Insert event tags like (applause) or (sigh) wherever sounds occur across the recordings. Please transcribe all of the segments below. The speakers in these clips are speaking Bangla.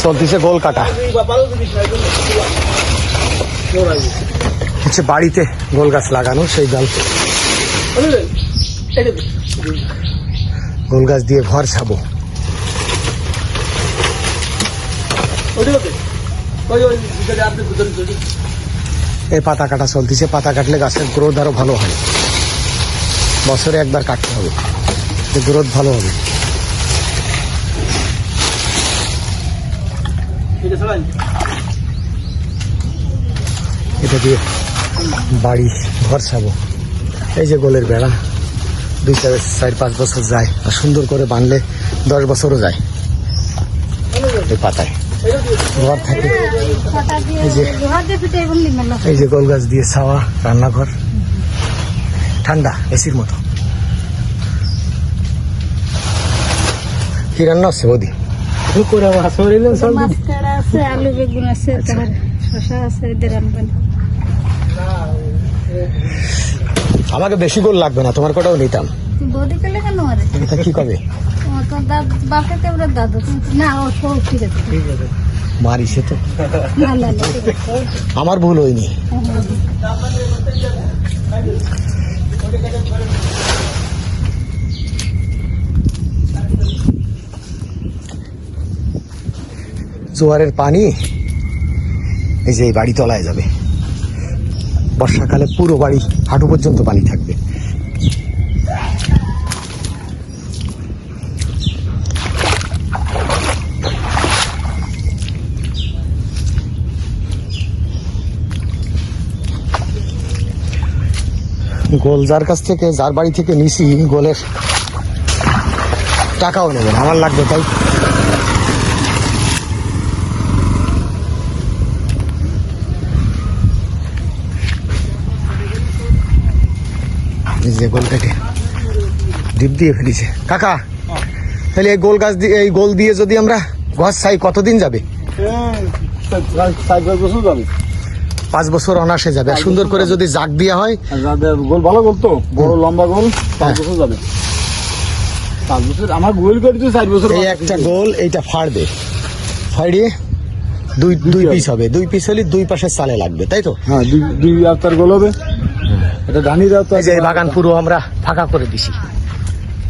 চলতেছে গোল কাটা। হচ্ছে বাড়িতে গোল গাছ লাগানো সেই ডাল গোল গাছ দিয়ে ঘর ছাবো। এই পাতা কাটা চলতেছে, পাতা কাটলে গাছের গ্রোথ আরও ভালো হয়। বছরে একবার কাটতে হবে। গ্রোথ ভালো হবে। এটা দিয়ে বাড়ি ঘর সাবো এই যে গোলের বেড়া দুই চার চার পাঁচ বছর যায় আর সুন্দর করে বানলে দশ বছরও যায় এই পাতায়। ঘর থাকে এই যে এই যে গোল গাছ দিয়ে ছাওয়া রান্নাঘর। ঠান্ডা এসির মতো। কি রান্না হচ্ছে বৌদি? কাটা আছে আলু বেগুন আছে তারপর শশা আছে এদের আনবেন। আমাকে বেশি গোল লাগবে না তোমার কটাও নিতাম। বৌদি করলে কেন কি কবে? বাপকে কেমন দাদু। তুমি- না ও ঠিক আছে। মারি সে তো। না না না, ঠিক আছে। আমার ভুল হয়নি। জোয়ারের পানি এই যে এই বাড়ি তলায় যাবে। বর্ষাকালে পুরো বাড়ি হাঁটু পর্যন্ত পানি থাকবে। গোল যার কাছ থেকে, যার বাড়ি থেকে নিছি, গোলের টাকাও নেবেন আমার লাগবে তাই। এই যে গোল কেটে। ডিপ দিয়ে ফেলেছে। কাকা তাহলে এই গোল গাছ দিয়ে এই গোল দিয়ে যদি আমরা গাছ চাই কতদিন যাবে? পাঁচ বছর অনাসে যাবে। সুন্দর করে যদি জাগ দেওয়া হয় গোল ভালো গোল তো। বড় লম্বা গোল পাঁচ হ্যাঁ। বছর যাবে। পাঁচ বছর আমার গোল করে চার বছর এই একটা গোল এইটা ফাড়বে। ফাড়িয়ে দুই দুই পিস হবে। দুই পিস হলে দুই পাশে চালে লাগবে তাই তো? হ্যাঁ দুই দুই রাস্তার গোল হবে। এটা ধানি এই যে এই বাগান পুরো আমরা ফাঁকা করে দিছি।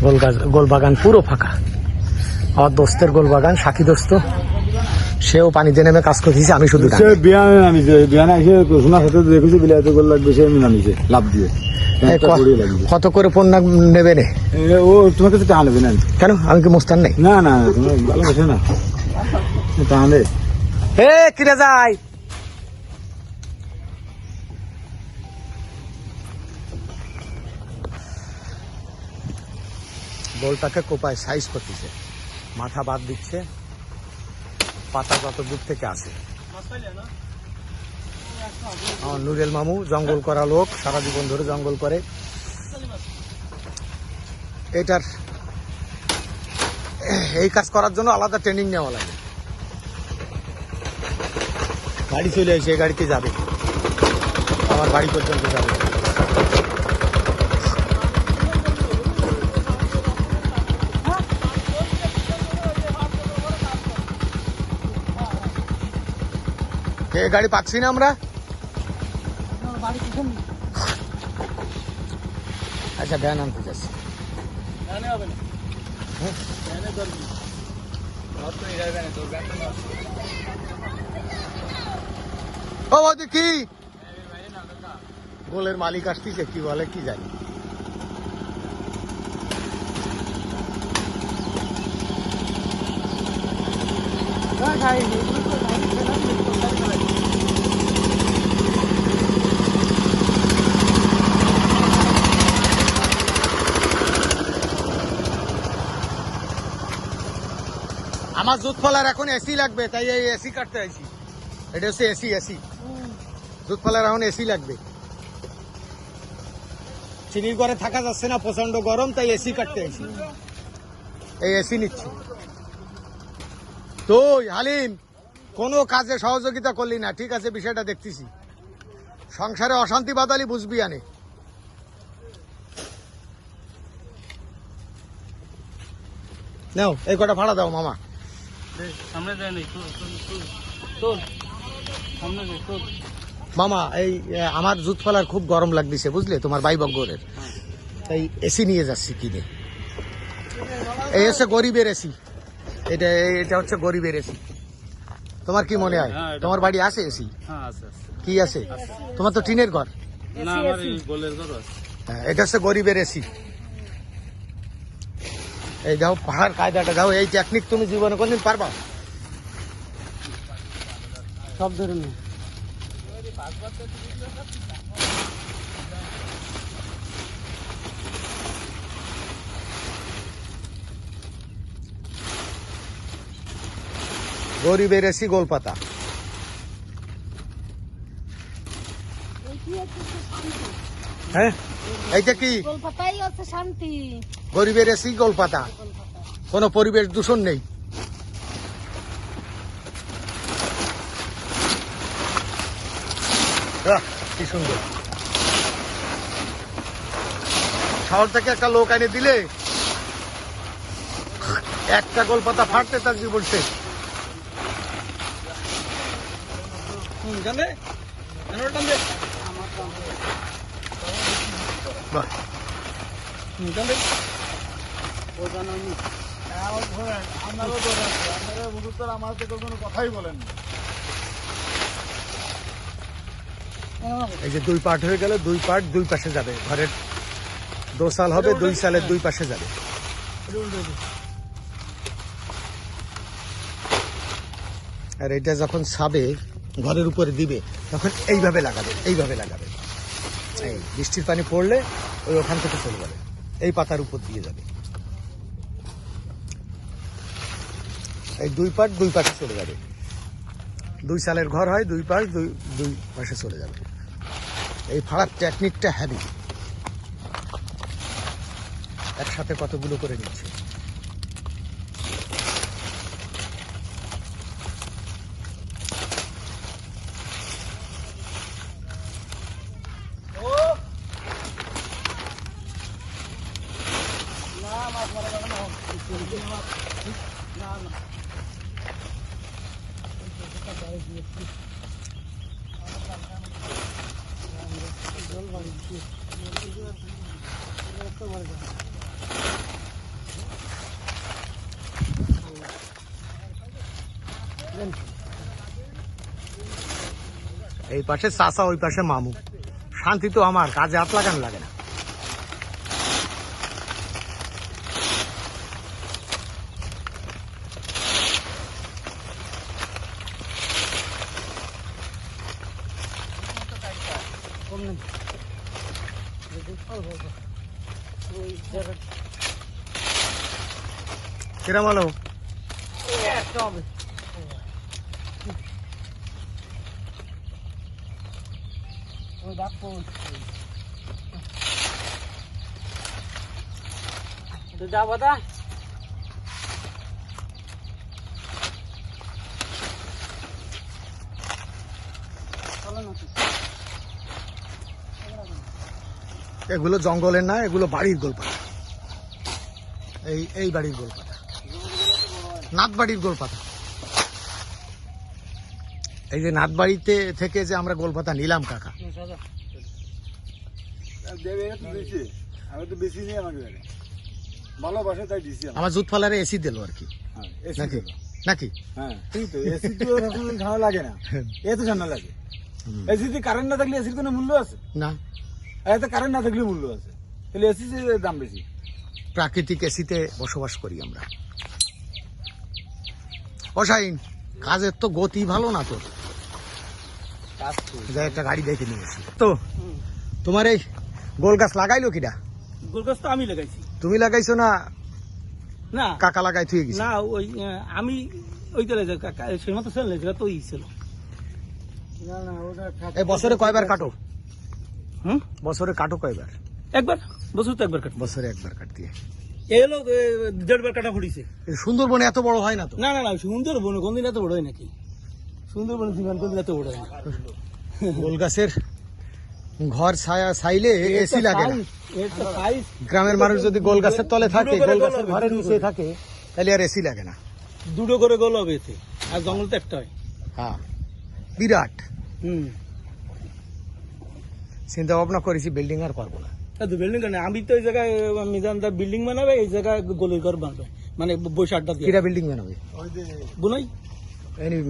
গোল গাছ গোল বাগান পুরো ফাঁকা। আমার দোস্তের গোল বাগান সাকি দোস্ত। সেও পানিতে নেমে কাজ করতেছে আমি শুধু সে ডাঙি। বিয়ানে নামিছে বিয়ানে এসে সোনার সাথে দেখেছি বিলাইতে গোল লাগবে সে নামিছে লাভ দিয়ে। কত করে পণ্য নেবে নে? ও তোমার কাছে টাকা নেবে না। কেন? আমি কি মুস্তান নেই? না না ভালোবাসে না। তাহলে হে কিরে যাই? বলটাকে কোপায় সাইজ করতেছে। মাথা বাদ দিচ্ছে। পাতা কত দূর থেকে আসে। নুরেল মামু জঙ্গল করা লোক, সারা জীবন ধরে জঙ্গল করে। এটার, এই কাজ করার জন্য আলাদা ট্রেনিং নেওয়া লাগে। গাড়ি চলে এই গাড়িতে যাবে। আমার বাড়ি পর্যন্ত যাবে। গাড়ি পাচ্ছি না আমরা? আচ্ছা ভ্যান আনতে যাচ্ছি। ও বৌদি কি? গোলের মালিক আসতেছে কি বলে কি জানি। আমার জুত ফলার এখন এসি লাগবে, তাই এই এসি কাটতে আইছি। এটা হচ্ছে এসি এসি দুধ ফলার এখন এসি লাগবে। চিনির ঘরে থাকা যাচ্ছে না প্রচণ্ড গরম, তাই এসি কাটতে আইছি। এই এসি নিচ্ছি। তুই হালিম, কোনো কাজে সহযোগিতা করলি না, ঠিক আছে, বিষয়টা দেখতেছি। সংসারে অশান্তি বাদালি বুঝবি আনে। নাও, এই কটা ভাড়া দাও, মামা। সামনে যায় নাই সামনে যায় মামা এই আমার জুত ফেলার খুব গরম লাগতেছে বুঝলে? তোমার ভাই বগ্গরের তাই এসি নিয়ে যাচ্ছি কিনে। এই হচ্ছে গরিবের এসি এটা এটা হচ্ছে গরিবের এসি তোমার কি মনে হয়? হ্যাঁ, তোমার বাড়ি আছে এসি হ্যাঁ কি আছে? তোমার তো টিনের ঘর। না আমার এই গোলের ঘর আছে। হ্যাঁ, এটা হচ্ছে গরিবের এসি এই যাও, পাহাড় কায়দাটা যাও, এই টেকনিক তুমি জীবনে কোনদিন পারবা? সব ধরনের। গরিবের এসি গোলপাতা। হ্যাঁ? এইটা কি? কলকাতাই আছে শান্তি। গরিবের এসি গোলপাতা কোনো পরিবেশ দূষণ নেই। কি সুন্দর। শহর থেকে একটা লোক এনে দিলে একটা গোলপাতা ফাটতে তার জীবন শেষ। বাহ আপনারও ধরেন আপনারা মুখুত্তর আমার তো কোনো কথাই বলেন এই যে দুই পার্ট হয়ে গেল দুই পার্ট দুই পাশে যাবে। ঘরের দো সাল হবে দুই সালের দুই পাশে যাবে। আর এটা যখন সাবে ঘরের উপরে দিবে তখন এইভাবে লাগাবে এইভাবে লাগাবে। এই বৃষ্টির পানি পড়লে ওই ওখান থেকে চলে যাবে। এই পাতার উপর দিয়ে যাবে। এই দুই পাট দুই পাশে চলে যাবে। দুই সালের ঘর হয়, দুই পাশ দুই দুই পাশে চলে যাবে। এই ফাড়ার টেকনিকটা হ্যাভি একসাথে কতগুলো করে নিচ্ছে? এই পাশে চাষা ওই পাশে মামু। শান্তি তো আমার কাজে হাত লাগান লাগে না। কিরম হলো তো যাব দা এগুলো জঙ্গলের না এগুলো বাড়ির গোলপাতা। এই এই বাড়ির গোলপাতা। নাথ বাড়ির গোলপাতা। এই যে নাথ বাড়িতে থেকে যে আমরা গোলপাতা নিলাম কাকা। আমার জুত ফালারে এসি দিল আর কি। হ্যাঁ, নাকি? নাকি? হ্যাঁ এসি তো ঠান্ডা লাগে না। (laughs) এ তো ঠান্ডা লাগে। এসিতে কারেন্ট না থাকলে এসির কোনো মূল্য আছে? না। এতে কারেন্ট না থাকলে মূল্য আছে। তাহলে এসি দাম বেশি। প্রাকৃতিক এসিতে বসবাস করি আমরা। অসাইন কাজের তো গতি ভালো না তোর। যাই একটা গাড়ি দেখে নিয়ে এসি তো তোমার এই গোল গাছ লাগাইলো কিনা গোলগাছ তো আমি লাগাইছি। তুমি লাগাইছো না না। কাকা লাগাই থুয়ে গেছে? না ওই আমি ওই চলে যাই কাকা সেই মতো যেটা তো ই ছিল। না না ওটা বছরে কয়বার কাটো? হুম? বছরে কাটো কয়বার? একবার? বছর তো একবার কাট বছরে একবার কাট দিয়ে এই হলো দেড়বার কাটা ফুটিছে সুন্দরবনে এত বড় হয় না তো? না না না সুন্দরবন কোনদিন এত বড় হয় নাকি? সুন্দরবন জীবন কোনদিন এত বড় হয় না। গোল গাছের ঘর ছায়া ছাইলে এসি লাগে না। গ্রামের মানুষ যদি গোল গাছের তলে থাকে গোল গাছের ঘরের নিচে থাকে তাহলে আর এসি লাগে না। দুটো করে গোল হবে এতে আর জঙ্গল তো একটা হয়। হ্যাঁ। বিরাট। হুম। চিন্তা ভাবনা করেছি বিল্ডিং আর করব না। বিল্ডিং কেন? আমি তো এই জায়গায় মিজানদা বিল্ডিং বানাবে এই জায়গায় গোলের ঘর বানাবে। মানে বসে আড্ডা কিরা বিল্ডিং বানাবে? বুনাই।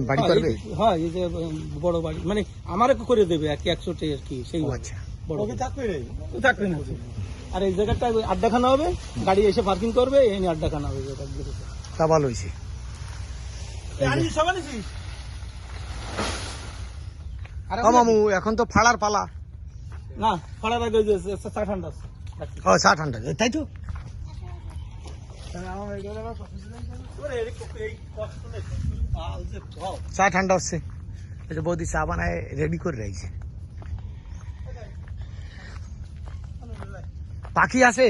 বাড়ি করবে? হ্যাঁ এই যে বড় বাড়ি। মানে আমার করে দেবে আর কি একশো আর কি সেই আচ্ছা। বড় থাকবে থাকবে না। আর এই জায়গাটা আড্ডাখানা হবে গাড়ি এসে পার্কিং করবে আড্ডাখানা হবে তা ভালো হয়েছে। মামু এখন তো ফাড়ার পালা। না ফাড়ার আগে ওই যে চা ঠান্ডা ও ষাট তাই তো? চা ঠান্ডা হচ্ছে এই বৌদি চা বানায় রেডি করে রাখছে। পাখি আছে?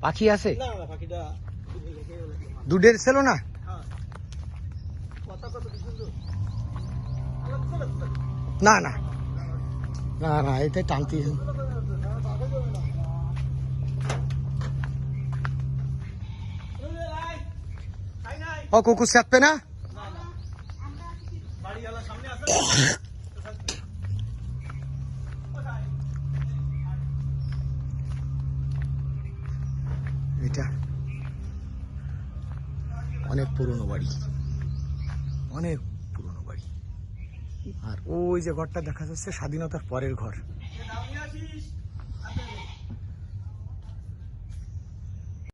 পাখি আছে? দুধের ছিল না? না না। না না এতে টানতে ও কুকুর সাথবে না? এটা অনেক পুরনো বাড়ি। অনেক আর ওই যে ঘরটা দেখা যাচ্ছে স্বাধীনতার পরের ঘর।